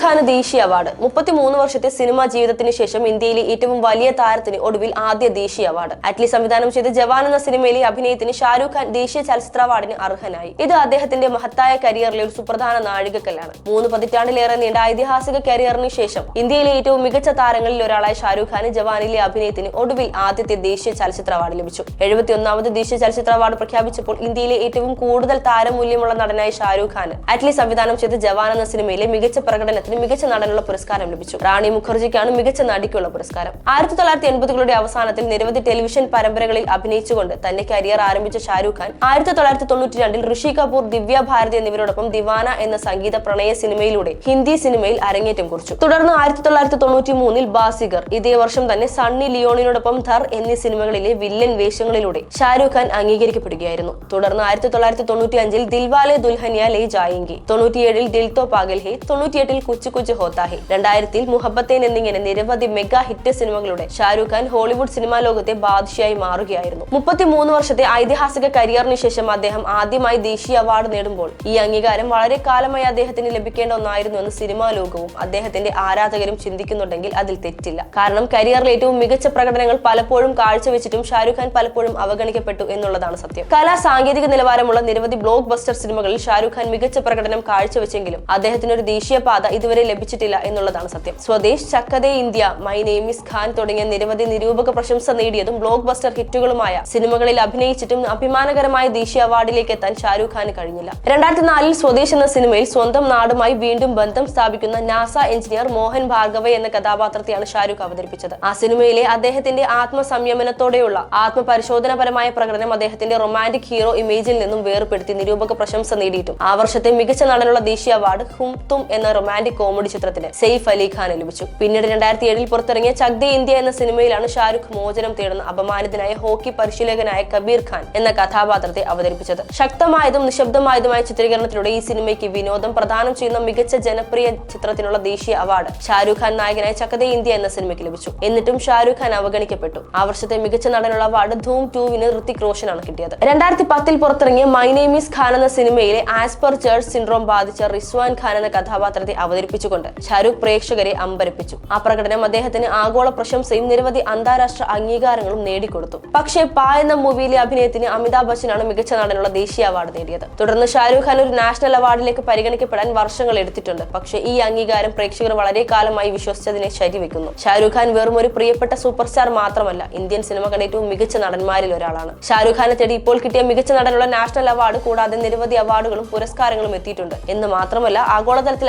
ദേശീയ അവാർഡ്. മുപ്പത്തിമൂന്ന് വർഷത്തെ സിനിമാ ജീവിതത്തിന് ശേഷം ഇന്ത്യയിലെ ഏറ്റവും വലിയ താരത്തിന് ഒടുവിൽ ആദ്യ ദേശീയ അവാർഡ്. അറ്റ്ലി സംവിധാനം ചെയ്ത ജവാൻ എന്ന സിനിമയിലെ അഭിനയത്തിന് ഷാരൂഖ് ഖാൻ ദേശീയ ചലച്ചിത്ര അവാർഡിന് അർഹനായി. ഇത് അദ്ദേഹത്തിന്റെ മഹത്തായ കരിയറിലെ ഒരു സുപ്രധാന നാഴികക്കല്ലാണ് മൂന്ന് പതിറ്റാണ്ടിലേറെ നീണ്ട ഐതിഹാസിക കരിയറിന് ശേഷം ഇന്ത്യയിലെ ഏറ്റവും മികച്ച താരങ്ങളിൽ ഒരാളായ ഷാരൂഖ് ഖാന് ജവാനിലെ അഭിനയത്തിന് ഒടുവിൽ ആദ്യത്തെ ദേശീയ ചലച്ചിത്ര അവാർഡ് ലഭിച്ചു. എഴുപത്തിയൊന്നാമത് ദേശീയ ചലച്ചിത്ര അവാർഡ് പ്രഖ്യാപിച്ചപ്പോൾ ഇന്ത്യയിലെ ഏറ്റവും കൂടുതൽ താരമൂല്യമുള്ള നടനായ ഷാരൂഖ് ഖാൻ അറ്റ്ലി സംവിധാനം ചെയ്ത ജവാൻ എന്ന സിനിമയിലെ മികച്ച പ്രകടനത്തിന് മികച്ച നടനുള്ള പുരസ്കാരം ലഭിച്ചു. റാണി മുഖർജിക്കാണ് മികച്ച നടിക്കുള്ള പുരസ്കാരം. ആയിരത്തി തൊള്ളായിരത്തി എൺപതുകളുടെ അവസാനത്തിൽ നിരവധി ടെലിവിഷൻ പരമ്പരകളിൽ അഭിനയിച്ചുകൊണ്ട് തന്റെ കരിയർ ആരംഭിച്ച ഷാരൂഖ് ഖാൻ ആയിരത്തി തൊള്ളായിരത്തി തൊണ്ണൂറ്റി രണ്ടിൽ ഋഷി കപൂർ ദിവ്യ ഭാരതി എന്നിവരോടൊപ്പം ദിവാന എന്ന സംഗീത പ്രണയ സിനിമയിലൂടെ ഹിന്ദി സിനിമയിൽ അരങ്ങേറ്റം കുറിച്ചു. തുടർന്ന് ആയിരത്തി തൊള്ളായിരത്തി തൊണ്ണൂറ്റി മൂന്നിൽ ബാസിഗർ ഇതേ വർഷം തന്നെ സണ്ണി ലിയോണിനോടൊപ്പം ധർ എന്നീ സിനിമകളിലെ വില്ലൻ വേഷങ്ങളിലൂടെ ഷാരൂഖ് ഖാൻ അംഗീകരിക്കപ്പെടുകയായിരുന്നു. തുടർന്ന് ആയിരത്തി തൊള്ളായിരത്തി തൊണ്ണൂറ്റി അഞ്ചിൽ ദിൽവാലെ ദുൽഹനിയ ലേ ജായെങ്കി തൊണ്ണൂറ്റിയേഴിൽ ദിൽ തോ പാഗൽ ഹേ തൊണ്ണൂറ്റിയെട്ടിൽ കുച്ചു കുച്ചു ഹോത്താ ഹേ രണ്ടായിരത്തിൽ മുഹബത്തേൻ എന്നിങ്ങനെ നിരവധി മെഗാ ഹിറ്റ് സിനിമകളുടെ ഷാരൂഖ് ഖാൻ ഹോളിവുഡ് സിനിമാ ലോകത്തെ ബാദ്ഷയായി മാറുകയായിരുന്നു. മുപ്പത്തിമൂന്ന് വർഷത്തെ ഐതിഹാസിക കരിയറിന് ശേഷം അദ്ദേഹം ആദ്യമായി ദേശീയ അവാർഡ് നേടുമ്പോൾ ഈ അംഗീകാരം വളരെ കാലമായി അദ്ദേഹത്തിന് ലഭിക്കേണ്ട ഒന്നായിരുന്നു എന്ന് സിനിമാ ലോകവും അദ്ദേഹത്തിന്റെ ആരാധകരും ചിന്തിക്കുന്നുണ്ടെങ്കിൽ അതിൽ തെറ്റില്ല. കാരണം കരിയറിൽ ഏറ്റവും മികച്ച പ്രകടനങ്ങൾ പലപ്പോഴും കാഴ്ചവെച്ചിട്ടും ഷാരൂഖ് ഖാൻ പലപ്പോഴും അവഗണിക്കപ്പെട്ടു എന്നുള്ളതാണ് സത്യം. കലാ സാങ്കേതിക നിലവാരമുള്ള നിരവധി ബ്ലോക്ക് ബസ്റ്റർ സിനിമകളിൽ ഷാരൂഖ് ഖാൻ മികച്ച പ്രകടനം കാഴ്ചവെച്ചെങ്കിലും അദ്ദേഹത്തിന് ഒരു ദേശീയ പാത ഇതുവരെ ലഭിച്ചിട്ടില്ല എന്നുള്ളതാണ് സത്യം. Swades Chak De India my name is Khan തുടങ്ങിയ നിരവധി നിരൂപക പ്രശംസ നേടിയതും ബ്ലോക്ക് ബസ്റ്റർ ഹിറ്റുകളുമായ സിനിമകളിൽ അഭിനയിച്ചിട്ടും അഭിമാനകരമായ ദേശീയ അവാർഡിലേക്ക് എത്താൻ ഷാരൂഖ് ഖാന് കഴിഞ്ഞില്ല. രണ്ടായിരത്തി നാലിൽ സ്വദേശ് എന്ന സിനിമയിൽ സ്വന്തം നാടുമായി വീണ്ടും ബന്ധം സ്ഥാപിക്കുന്ന നാസ എഞ്ചിനീയർ മോഹൻ ഭാർഗവ എന്ന കഥാപാത്രത്തെയാണ് ഷാരൂഖ് അവതരിപ്പിച്ചത്. ആ സിനിമയിലെ അദ്ദേഹത്തിന്റെ ആത്മസംയമനത്തോടെയുള്ള ആത്മപരിശോധനപരമായ പ്രകടനം അദ്ദേഹത്തിന്റെ റൊമാന്റിക് ഹീറോ ഇമേജിൽ നിന്നും വേർപെടുത്തി നിരൂപക പ്രശംസ നേടിയിട്ടും. ആ വർഷത്തെ മികച്ച നടനുള്ള ദേശീയ അവാർഡ് ഹും തും എന്ന റൊമാന്റിക് കോമഡി ചിത്രത്തിന് സെയ്ഫ് അലി ഖാനെ ലഭിച്ചു. പിന്നീട് രണ്ടായിരത്തി ഏഴിൽ പുറത്തിറങ്ങിയ ചക്ദേ ഇന്ത്യ എന്ന സിനിമയിലാണ് ഷാരൂഖ് മോചനം തേടുന്ന അപമാനിതനായ ഹോക്കി പരിശീലകനായ കബീർ ഖാൻ എന്ന കഥാപാത്രത്തെ അവതരിപ്പിച്ചത്. ശക്തമായതും നിശബ്ദമായതുമായ ചിത്രീകരണത്തിലൂടെ ഈ സിനിമയ്ക്ക് വിനോദം പ്രദാനം ചെയ്യുന്ന മികച്ച ജനപ്രിയ ചിത്രത്തിനുള്ള ദേശീയ അവാർഡ് ഷാരൂഖ് ഖാൻ നായകനായ ചക്കദേ ഇന്ത്യ എന്ന സിനിമയ്ക്ക് ലഭിച്ചു. എന്നിട്ടും ഷാരൂഖ് ഖാൻ അവഗണിക്കപ്പെട്ടു. ആ വർഷത്തെ മികച്ച നടനുള്ള അവാർഡ് ധൂം ടൂവിന് ഋത്തിക് റോഷനാണ് കിട്ടിയത്. രണ്ടായിരത്തി പത്തിൽ പുറത്തിറങ്ങിയ മൈ ഖാൻ എന്ന സിനിമയിലെ ആസ്പർ ചേർച്ച് സിൻഡ്രോം ബാധിച്ച റിസ്വാൻ ഖാൻ എന്ന കഥാപാത്രത്തെ അവതരിപ്പിച്ചുകൊണ്ട് ഷാരൂഖ് പ്രേക്ഷകരെ അമ്പരപ്പിച്ചു. ആ പ്രകടനം അദ്ദേഹത്തിന് ആഗോള പ്രശംസയും നിരവധി അന്താരാഷ്ട്ര അംഗീകാരങ്ങളും നേടിക്കൊടുത്തു. പക്ഷേ പാ എന്ന മൂവിയിലെ അഭിനയത്തിന് അമിതാഭ് ബച്ചനാണ് മികച്ച നടനുള്ള ദേശീയ അവാർഡ് നേടിയത്. തുടർന്ന് ഷാരൂഖ് ഖാൻ ഒരു നാഷണൽ അവാർഡിലേക്ക് പരിഗണിക്കപ്പെടാൻ വർഷങ്ങൾ എടുത്തിട്ടുണ്ട്. പക്ഷേ ഈ അംഗീകാരം പ്രേക്ഷകർ വളരെ കാലമായി വിശ്വസിച്ചതിനെ ശരിവെക്കുന്നു. ഷാരൂഖ് ഖാൻ വെറും ഒരു പ്രിയപ്പെട്ട സൂപ്പർ സ്റ്റാർ മാത്രമല്ല ഇന്ത്യൻ സിനിമ ഏറ്റവും മികച്ച നടന്മാരിൽ ഒരാളാണ്. ഷാരൂഖ് ഖാനെ തേടി ഇപ്പോൾ കിട്ടിയ മികച്ച നടനുള്ള നാഷണൽ അവാർഡ് കൂടാതെ നിരവധി അവാർഡുകളും പുരസ്കാരങ്ങളും എത്തിയിട്ടുണ്ട്. എന്ന് മാത്രമല്ല ആഗോളതലത്തിൽ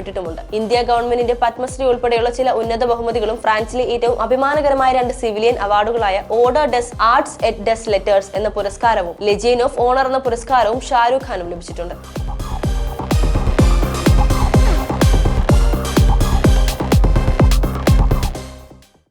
അംഗീകരിക്കപ്പെട്ടിട്ടുമുണ്ട് ഇന്ത്യ ഗവൺമെന്റിന്റെ പത്മശ്രീ ഉൾപ്പെടെയുള്ള ചില ഉന്നത ബഹുമതികളും ഫ്രാൻസിലെ ഏറ്റവും അഭിമാനകരമായ രണ്ട് civilian അവാർഡുകളായ Order des Arts et des Lettres എന്ന പുരസ്കാരവും ലെജീൻ ഓഫ് ഓണർ എന്ന പുരസ്കാരവും ഷാരൂഖ് ഖാനും ലഭിച്ചിട്ടുണ്ട്.